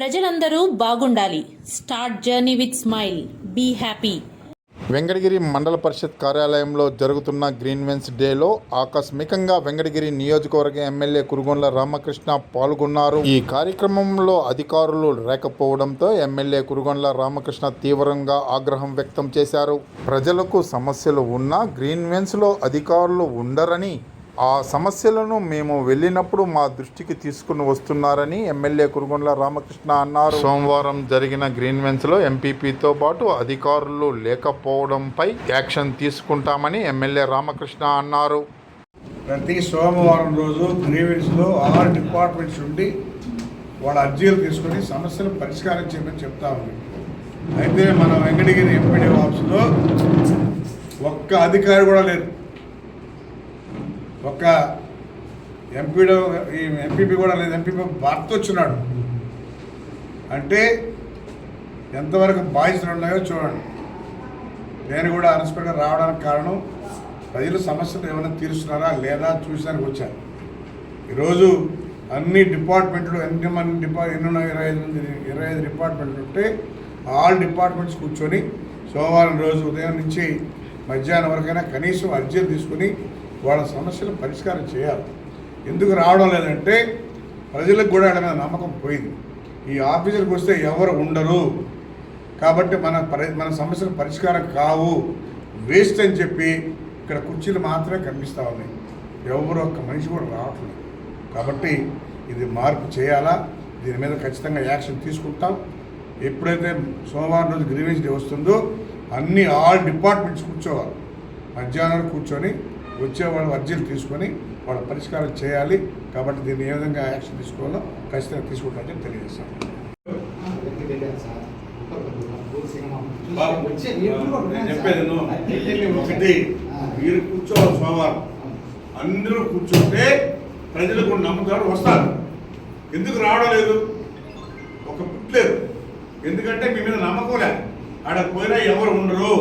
ప్రజలందరూ బాగుండాలి. Start journey with smile. Be happy. Venkatagiri మండల పరిషత్ కార్యాలయంలో జరుగుతున్న గ్రీన్వెన్స్ డేలో ఆకస్మికంగా వెంకటగిరి నియోజకవర్గ ఎమ్మెల్యే కురుగొండ్ల రామకృష్ణ పాల్గొన్నారు. ఈ కార్యక్రమంలో అధికారులు లేకపోవడంతో ఎమ్మెల్యే కురుగొండ్ల రామకృష్ణ తీవ్రంగా ఆగ్రహం వ్యక్తం చేశారు. ప్రజలకు సమస్యలు ఉన్నా గ్రీన్వెన్స్లో అధికారులు ఉండరని ఆ సమస్యలను మేము వెళ్ళినప్పుడు మా దృష్టికి తీసుకుని వస్తున్నారని ఎమ్మెల్యే కురుగొండ్ల రామకృష్ణ అన్నారు. సోమవారం జరిగిన గ్రీన్వెన్స్లో ఎంపీపీతో పాటు అధికారులు లేకపోవడంపై యాక్షన్ తీసుకుంటామని ఎమ్మెల్యే రామకృష్ణ అన్నారు. ప్రతి సోమవారం రోజు గ్రీవెన్స్లో ఆరు డిపార్ట్మెంట్స్ ఉండి వాళ్ళ అర్జీలు తీసుకొని సమస్యలు పరిష్కారం చేయమని చెప్తా ఉంది. అయితే మన వెంకటగిరి ఎంపీడీ ఆఫీసులో ఒక్క అధికారి కూడా లేరు. ఒక్క ఎంపీడో ఈ ఎంపీపీ కూడా లేదు. ఎంపీపీ భర్త వచ్చినాడు. అంటే ఎంతవరకు బాధ్యతలు ఉన్నాయో చూడండి. నేను కూడా అన్ఎక్స్పెక్ట్గా రావడానికి కారణం ప్రజల సమస్యలు ఏమైనా తీరుస్తున్నారా లేదా చూసానికి వచ్చాను. ఈరోజు అన్ని డిపార్ట్మెంట్లు ఎన్ని మంది డిపా ఎన్ని ఇరవై ఐదు మంది ఇరవై ఐదు డిపార్ట్మెంట్లు ఉంటే ఆల్ డిపార్ట్మెంట్స్ కూర్చొని సోమవారం రోజు ఉదయం నుంచి మధ్యాహ్నం వరకైనా కనీసం అర్జీలు తీసుకుని వాళ్ళ సమస్యలు పరిష్కారం చేయాలి. ఎందుకు రావడం లేదంటే ప్రజలకు కూడా వాళ్ళ మీద నమ్మకం పోయింది. ఈ ఆఫీసులకు వస్తే ఎవరు ఉండరు. కాబట్టి మన పరి మన సమస్యలు పరిష్కారం కావు. వేస్ట్ అని చెప్పి ఇక్కడ కుర్చీలు మాత్రమే కనిపిస్తూ ఉన్నాయి. ఎవరు ఒక్క మనిషి కూడా రావట్లేదు. కాబట్టి ఇది మార్పు చేయాలా? దీని మీద ఖచ్చితంగా యాక్షన్ తీసుకుంటాం. ఎప్పుడైతే సోమవారం రోజు గ్రీవెన్స్ డే వస్తుందో అన్ని ఆల్ డిపార్ట్మెంట్స్ కూర్చోవాలి. మధ్యాహ్నం కూర్చొని వచ్చే వాళ్ళు అర్జీలు తీసుకొని వాళ్ళ పరిష్కారం చేయాలి. కాబట్టి దీన్ని ఏ విధంగా యాక్షన్ తీసుకోవాలో ఖచ్చితంగా తీసుకుంటామని తెలియజేస్తాను. చెప్పేది. ఒకటి మీరు కూర్చోవాలి సోమవారం. అందరూ కూర్చుంటే ప్రజలు కూడా నమ్ముతారు వస్తారు. ఎందుకు రావడం లేదు? ఒక పుట్లేదు ఎందుకంటే మీ మీద నమ్మకం లేదు. ఆడ పోయినా ఎవరు ఉండరు.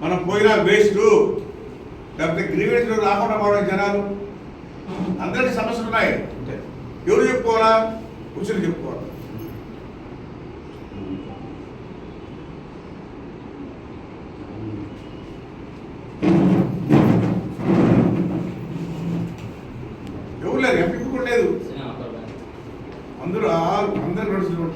మనం పోయినా వేస్ట్. లేకపోతే గ్రీవెన్స్ రాకుండా పోవడం జనాలు. అందరికీ సమస్యలు ఉన్నాయి ఎవరు చెప్పుకోవాలా? కూర్చొని చెప్పుకోవాలి ఎవరు లేరు ఎంపీ కూడా లేదు అందరూ ఆరు అందరు నడుచుకుంటారు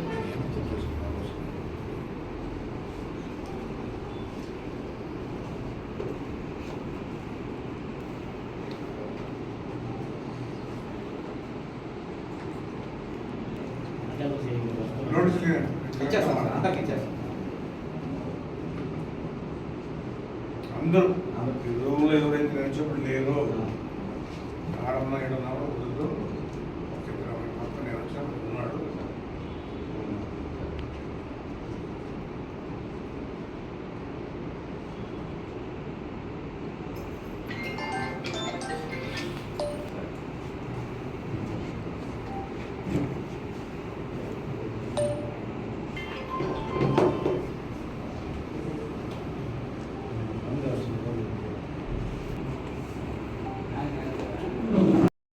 అందరూ. ఎవరైతే నడిచేప్పుడు లేరో ఏడన్నా కూడా కుదరదు